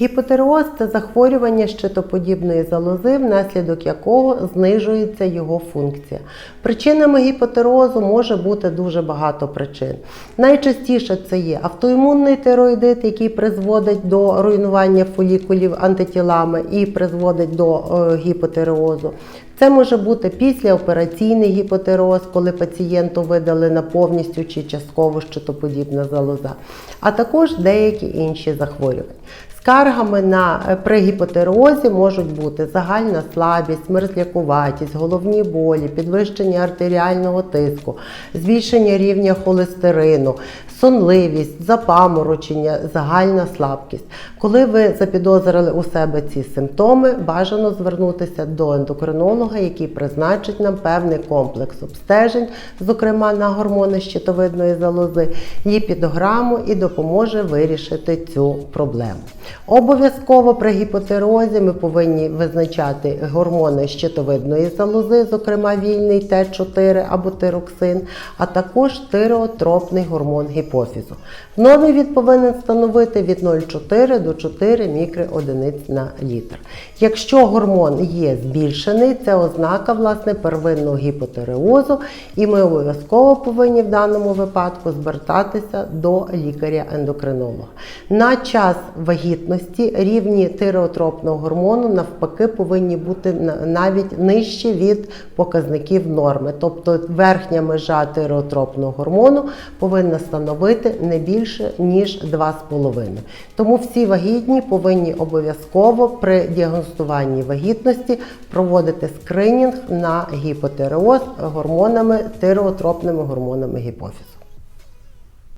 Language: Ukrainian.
Гіпотереоз це захворювання щитоподібної залози, внаслідок якого знижується його функція. Причинами гіпотереозу може бути дуже багато причин. Найчастіше це є автоімунний тироїдит, який призводить до руйнування фолікулів антитілами і призводить до е, гіпотереозу. Це може бути післяопераційний гіпотереоз, коли пацієнту видалена повністю чи частково щитоподібна залоза, а також деякі інші захворювання. Скаргами на е, при гіпотереозі можуть бути загальна слабість, мерзлякуватість, головні болі, підвищення артеріального тиску, збільшення рівня холестерину, сонливість, запаморочення, загальна слабкість. Коли ви запідозрили у себе ці симптоми, бажано звернутися до ендокринолога, який призначить нам певний комплекс обстежень, зокрема на гормони щитовидної залози, ліпідограму і допоможе вирішити цю проблему. Обов'язково при гіпотерозі ми повинні визначати гормони щитовидної залози, зокрема вільний Т4 або тироксин, а також тиреотропний гормон гіпофізу. Нормі він повинен становити від 0,4 до 4 мікроодиниць на літр. Якщо гормон є збільшений, це ознака власне первинного гіпотереозу, і ми обов'язково повинні в даному випадку звертатися до лікаря-ендокринолога. На час вагітності рівні тиреотропного гормону навпаки повинні бути навіть нижчі від показників норми. Тобто верхня межа тиреотропного гормону повинна становити не більше ніж 2,5. Тому всі вагітні повинні обов'язково при діагностуванні вагітності проводити скринінг на гіпотереоз гормонами тиреотропними гормонами гіпофізу.